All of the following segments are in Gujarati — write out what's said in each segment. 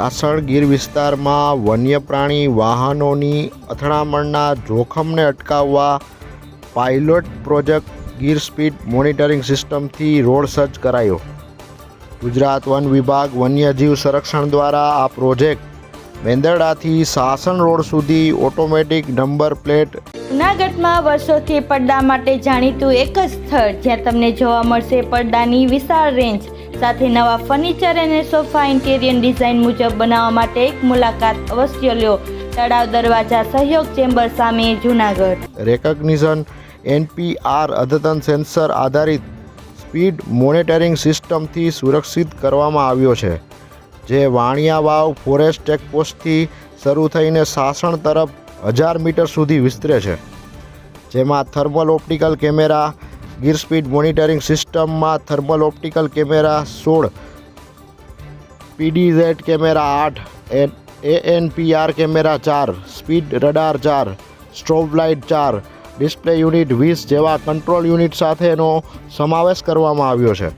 સાસણ ગીર વિસ્તારમાં વન્ય પ્રાણી વાહનોની અથડામણના જોખમને અટકાવવા pilot project Gir speed monitoring સિસ્ટમથી રોડ સર્ચ કરાયો. ગુજરાત વન વિભાગ વન્યજીવ સંરક્ષણ દ્વારા આ પ્રોજેક્ટ મેંદરડાથી સાસણ રોડ સુધી ઓટોમેટિક નંબર પ્લેટ જૂનાગઢમાં વર્ષોથી પડદા માટે જાણીતું એક જ સ્થળ જ્યાં તમને જોવા મળશે પડદાની વિશાળ રેન્જ સાથે નવા ફર્નિચર અને સોફા ઇન્ટેરિયર ડિઝાઇન મુજબ બનાવવા માટે એક મુલાકાત અવશ્ય લ્યો તળાવ દરવાજા સહયોગ ચેમ્બર સામે જૂનાગઢ. રેકોગ્નિઝન એનપીઆર અદ્યતન સેન્સર આધારિત સ્પીડ મોનિટરિંગ સિસ્ટમથી સુરક્ષિત કરવામાં આવ્યો છે, જે વાણિયા વાવ ફોરેસ્ટ ચેકપોસ્ટથી શરૂ થઈને સાસણ તરફ હજાર મીટર સુધી વિસ્તરે છે. જેમાં thermal optical camera Gir speed monitoring સિસ્ટમમાં થર્મલ ઓપ્ટિકલ કેમેરા સોળ, પીડીઝેડ કેમેરા આઠ, એન એએનપીઆર કેમેરા ચાર, સ્પીડ રડાર ચાર, સ્ટ્રોબ લાઇટ ચાર, ડિસ્પ્લે યુનિટ વીસ જેવા કંટ્રોલ યુનિટ સાથેનો સમાવેશ કરવામાં આવ્યો છે,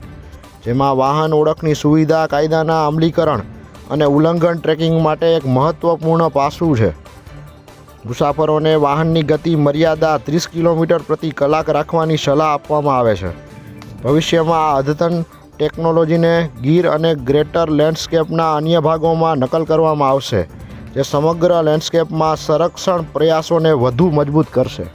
જેમાં વાહન ઓળખની સુવિધા, કાયદાના અમલીકરણ અને ઉલ્લંઘન ટ્રેકિંગ માટે એક મહત્ત્વપૂર્ણ પાસું છે. મુસાફરોને વાહનની ગતિ મર્યાદા ત્રીસ કિલોમીટર પ્રતિ કલાક રાખવાની સલાહ આપવામાં આવે છે. ભવિષ્યમાં આ અદ્યતન ટેકનોલોજીને ગીર અને ગ્રેટર લેન્ડસ્કેપના અન્ય ભાગોમાં નકલ કરવામાં આવશે, જે સમગ્ર લેન્ડસ્કેપમાં સંરક્ષણ પ્રયાસોને વધુ મજબૂત કરશે.